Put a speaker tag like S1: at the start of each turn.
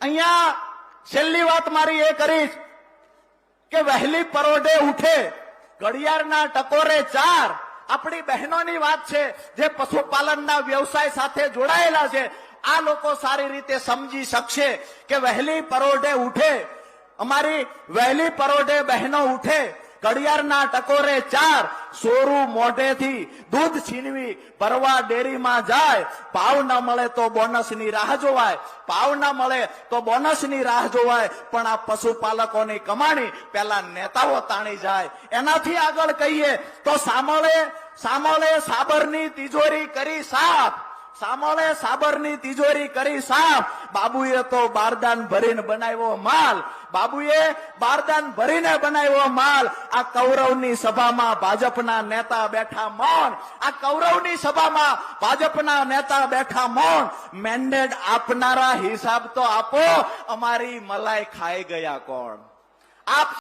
S1: અહીંયા છેલ્લી વાત મારી એ કરીશ કે વહેલી પરોઢે ઉઠે, ઘડિયાળના ટકોરે ચાર. આપણી બહેનોની વાત છે, જે પશુપાલનના વ્યવસાય સાથે જોડાયેલા છે, આ લોકો સારી રીતે સમજી શકશે કે વહેલી પરોઢે ઉઠે. અમારી વહેલી પરોઢે બહેનો ઉઠે, ઘડિયાળના ટકોરે ચાર. સોરું મોઢેથી દૂધ છીનવી ભરવા ડેરીમાં જાય ભાવ ના મળે તો બોનસની રાહ જોવાય ભાવ ના મળે તો બોનસની રાહ જોવાય, પણ આ પશુપાલકોની કમાણી પેલા નેતાઓ તાણી જાય. એનાથી આગળ કહીએ તો સામળે સામળે સાબરની તિજોરી કરી સાફ સામોળે સાબરની તિજોરી કરી સાફ. બાબુએ તો બારદાન ભરીને બનાવ્યો માલ. બાબુએ બારદાન ભરીને બનાવ્યો માલ. આ કૌરવની સભામાં ભાજપના નેતા બેઠા મૌન. આ કૌરવની સભામાં ભાજપના નેતા બેઠા મૌન. મેન્ડેટ આપનારા હિસાબ તો આપો. અમારી મલાઈ ખાઈ ગયા કોણ? આપ